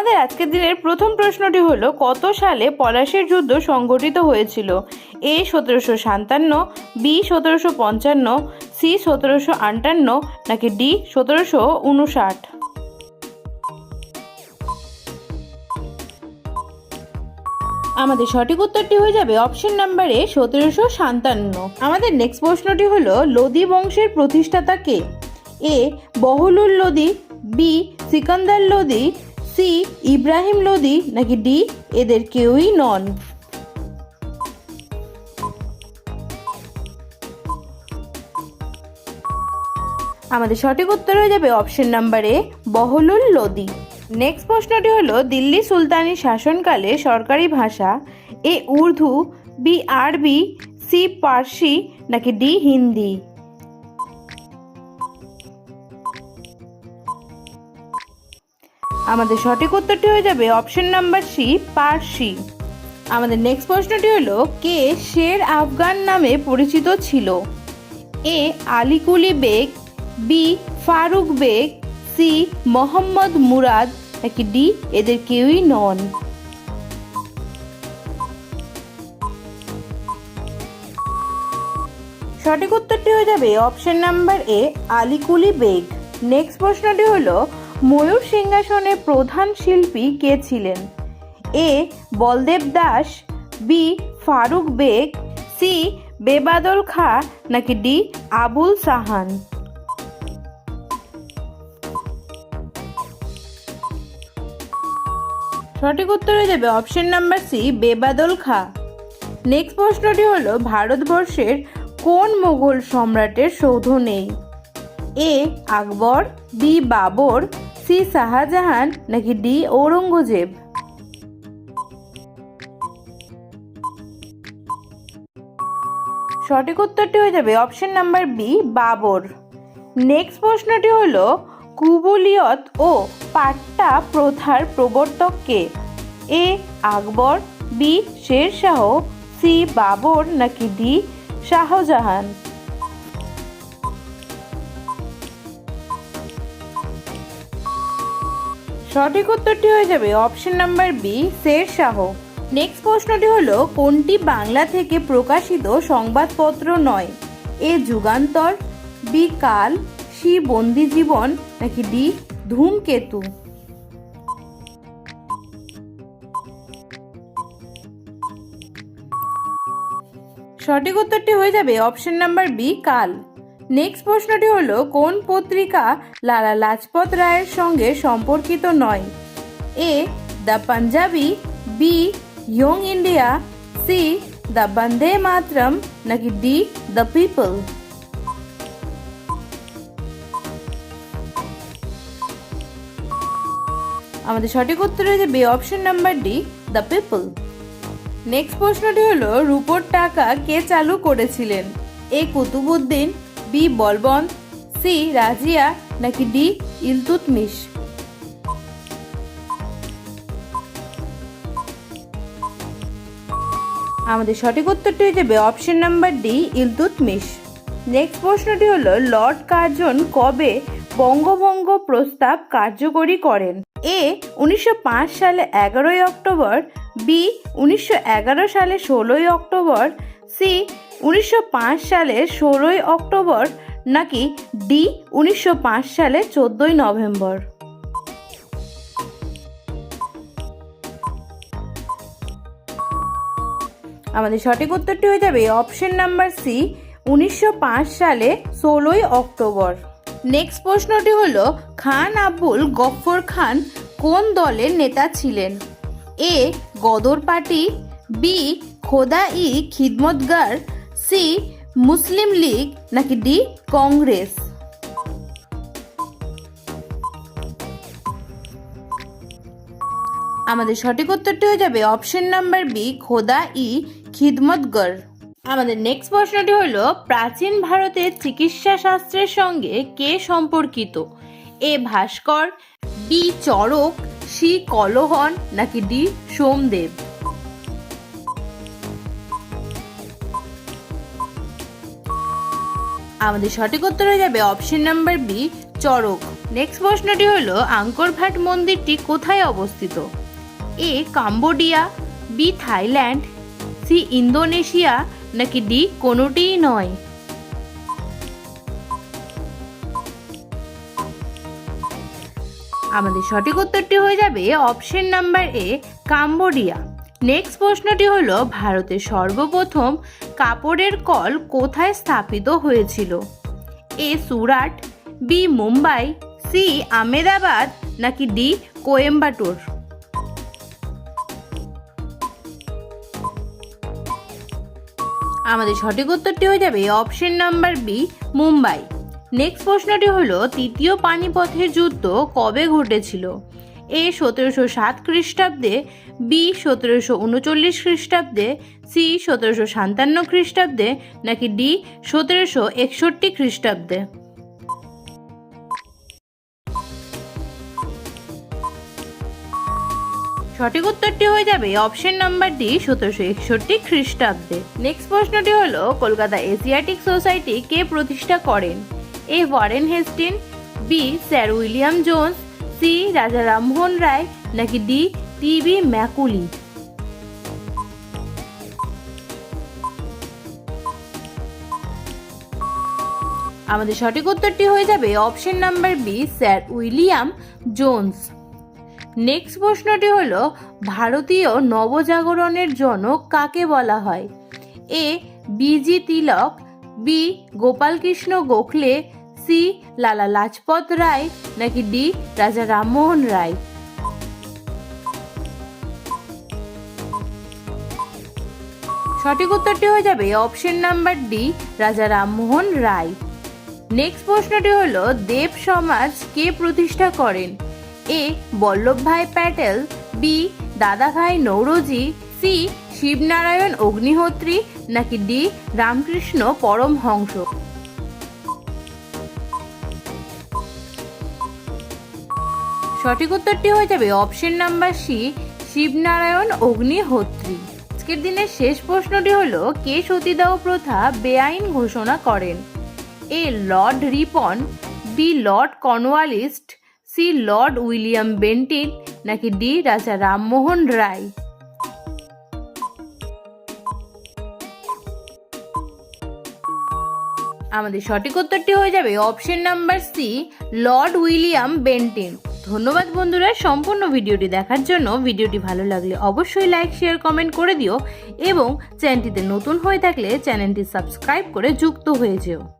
আমাদের আজকের দিনের প্রথম প্রশ্নটি হলো, কত সালে পলাশের যুদ্ধ সংগঠিত হয়েছিল? এ সতেরোশো সাতান্ন, বি সতেরোশো পঞ্চান্ন, সি সতেরোশো আটান্ন, নাকি ডি সতেরোশো উনষাট? আমাদের সঠিক উত্তরটি হয়ে যাবে অপশন নাম্বারে সতেরোশো সাতান্ন। আমাদের নেক্সট প্রশ্নটি হলো, লোদি বংশের প্রতিষ্ঠাতা কে? A Bahlul Lodi, B, Sikandar Lodi C, Ibrahim Lodi নাকি ডি, এদের কেউই নন। আমাদের সঠিক উত্তর হয়ে যাবে অপশন নাম্বারে বহলুল লোদি। নেক্সট প্রশ্নটি হলো, দিল্লি সুলতানি শাসনকালে সরকারি ভাষা A Urdu, B Arbi, C Parsi নাকি ডি হিন্দি? আমাদের সঠিক উত্তরটি হয়ে যাবে অপশন নাম্বার সি পার্সি আমাদের নেক্সট প্রশ্নটি হলো, কে শের আফগান নামে পরিচিত ছিল? A, Alikuli Beg, B, Faruk Beg, C, Mohammad Murad, নাকি ডি, এদের কেউই নন? সঠিক উত্তরটি হয়ে যাবে option number A Alikuli Beg. Next প্রশ্নটি হলো ময়ূর সিংহাসনের প্রধান শিল্পী কে ছিলেন? A. Baldev Das, B. Faruk Beg, C. Bebadal Khan, নাকি ডি. আবুল সাহান? সঠিক উত্তরে দেবে অপশন নাম্বার সি, বেবাদল খা। নেক্সট প্রশ্নটি হলো, ভারতবর্ষের কোন মোগল সম্রাটের সৌধ নেই? A. Akbar, B. Babar C Shah Jahan নাকি ডি ঔরঙ্গজেব? সঠিক উত্তরটি হয়ে যাবে option number B, Babar. Next প্রশ্নটি হল, কুবুলিয়ত ও পাট্টা প্রথার প্রবর্তক কে? A, Akbar, B, Sher Shah, C, Babar নাকি ডি, শাহজাহান? সঠিক উত্তরটি হয়ে যাবে option number B Sher Shah. Next প্রশ্নটি হলো, কোনটি বাংলা থেকে প্রকাশিত সংবাদপত্র নয়? A Jugantar B Kal C Bandi Jibon নাকি ডি ধূমকেতু? সঠিক উত্তরটি হয়ে যাবে option number B Kal. Next প্রশ্নটি হলো, কোন পত্রিকা লালা লাজপত রায়ের সঙ্গে সম্পর্কিত নয়? A the Punjabi B young India C the Bande Mataram, নাকি ডি দ্য পিপল? আমাদের সঠিক উত্তর হয়ে যাবে option number D the people. Next প্রশ্নটি হলো, রুপোর টাকা কে চালু করেছিলেন? A Qutubuddin B Balwant C Razia, নাকি ডি ইলতুতমিশ আমাদের সঠিক উত্তরটি হয়ে যাবে option number D Iltutmish next প্রশ্নটি হলো, লর্ড কার্জন কবে বঙ্গভঙ্গ প্রস্তাব কার্যকরী করেন? এ, উনিশশো পাঁচ সালে এগারোই অক্টোবর, বি, উনিশশো এগারো সালে ষোলোই অক্টোবর, সি উনিশশো পাঁচ সালে ষোলোই অক্টোবর নাকি ডি উনিশশো পাঁচ সালে চোদ্দোই নভেম্বর? আমাদের সঠিক উত্তরটি হয়ে যাবে অপশন নাম্বার সি, উনিশশো পাঁচ সালে ষোলোই অক্টোবর। নেক্সট প্রশ্নটি হলো, খান আব্বুল গফর খান কোন দলের নেতা ছিলেন? এ গদর পার্টি বি, খোদা ই, খিদমতগার সি, মুসলিম লীগ নাকি ডি, কংগ্রেস? আমাদের সঠিক উত্তরটি হয়ে যাবে অপশন নাম্বার বি, খোদা ই খিদমতগর আমাদের নেক্সট প্রশ্নটি হলো, প্রাচীন ভারতের চিকিৎসা শাস্ত্রের সঙ্গে কে সম্পর্কিত? A, Bhaskar, B Charak C, Kalhan নাকি ডি, সোমদেব? আমাদের সঠিক উত্তর হয়ে যাবে option number B Charak next প্রশ্নটি হলো আঙ্কর ভাট মন্দিরটি কোথায় অবস্থিত? A, Cambodia B Thailand C Indonesia, নাকি ডি কোনোটিই নয়? আমাদের সঠিক উত্তরটি হয়ে যাবে option number A Cambodia. Next প্রশ্নটি হলো, ভারতের সর্বপ্রথম কাপড়ের কল কোথায় স্থাপিত হয়েছিল? A Surat, B Mumbai, C Ahmedabad নাকি ডি কোয়েম্বাটোর? আমাদের সঠিক উত্তরটি হয়ে যাবে option number B, Mumbai. Next প্রশ্নটি হলো, তৃতীয় পানিপথের যুদ্ধ কবে ঘটেছিল? এ সতেরোশো সাত খ্রিস্টাব্দে, বি সতেরোশো উনচল্লিশ খ্রিস্টাব্দে, সি সতেরোশো সাতান্ন খ্রিস্টাব্দে, নাকি ডি সতেরোশো একষট্টি খ্রিস্টাব্দে? সঠিক উত্তরটি হয়ে যাবে অপশন নাম্বার ডি সতেরোশো একষট্টি খ্রিস্টাব্দে। নেক্সট প্রশ্নটি হলো, কলকাতা এশিয়াটিক সোসাইটি কে প্রতিষ্ঠা করেন? A Warren Hastings, B sir William Jones C, Raja Rammohan Roy নাকি ডি টিবি ম্যাকুলি? আমাদের সঠিক উত্তরটি হয়ে যাবে option number B, sir William Jones. Next প্রশ্নটি হলো, ভারতীয় নবজাগরণের জনক কাকে বলা হয়? A BG Tilak, B Gopalkrishna Gokhale C, Lala Lajpat Rai নাকি ডি, রাজা রামমোহন রায়? সঠিক উত্তরটি হয়ে যাবে অপশন নাম্বার ডি, রাজা রামমোহন রায়। নেক্সট প্রশ্নটি হল, দেব সমাজ কে প্রতিষ্ঠা করেন? এ, বল্লভভাই প্যাটেল, বি, দাদাভাই নৌরজি, সি, শিবনারায়ণ অগ্নিহোত্রী, নাকি ডি, রামকৃষ্ণ পরমহংস? সঠিক উত্তরটি হয়ে যাবে option number C Shivnarayan Agnihotri. আজকের দিনের শেষ প্রশ্নটি হলো, কে সতীদাহ প্রথা বেআইন ঘোষণা করেন? A lord Ripon B lord Cornwallis C lord William Bentinck নাকি ডি রাজা রামমোহন রায়? আমাদের সঠিক উত্তরটি হয়ে যাবে option number C lord William Bentinck ধন্যবাদ বন্ধুরা সম্পূর্ণ ভিডিওটি দেখার জন্য। ভিডিওটি ভালো লাগলে অবশ্যই লাইক শেয়ার কমেন্ট করে দিও এবং চ্যানেলটিতে নতুন হয়ে থাকলে চ্যানেলটি সাবস্ক্রাইব করে যুক্ত হয়ে যেও।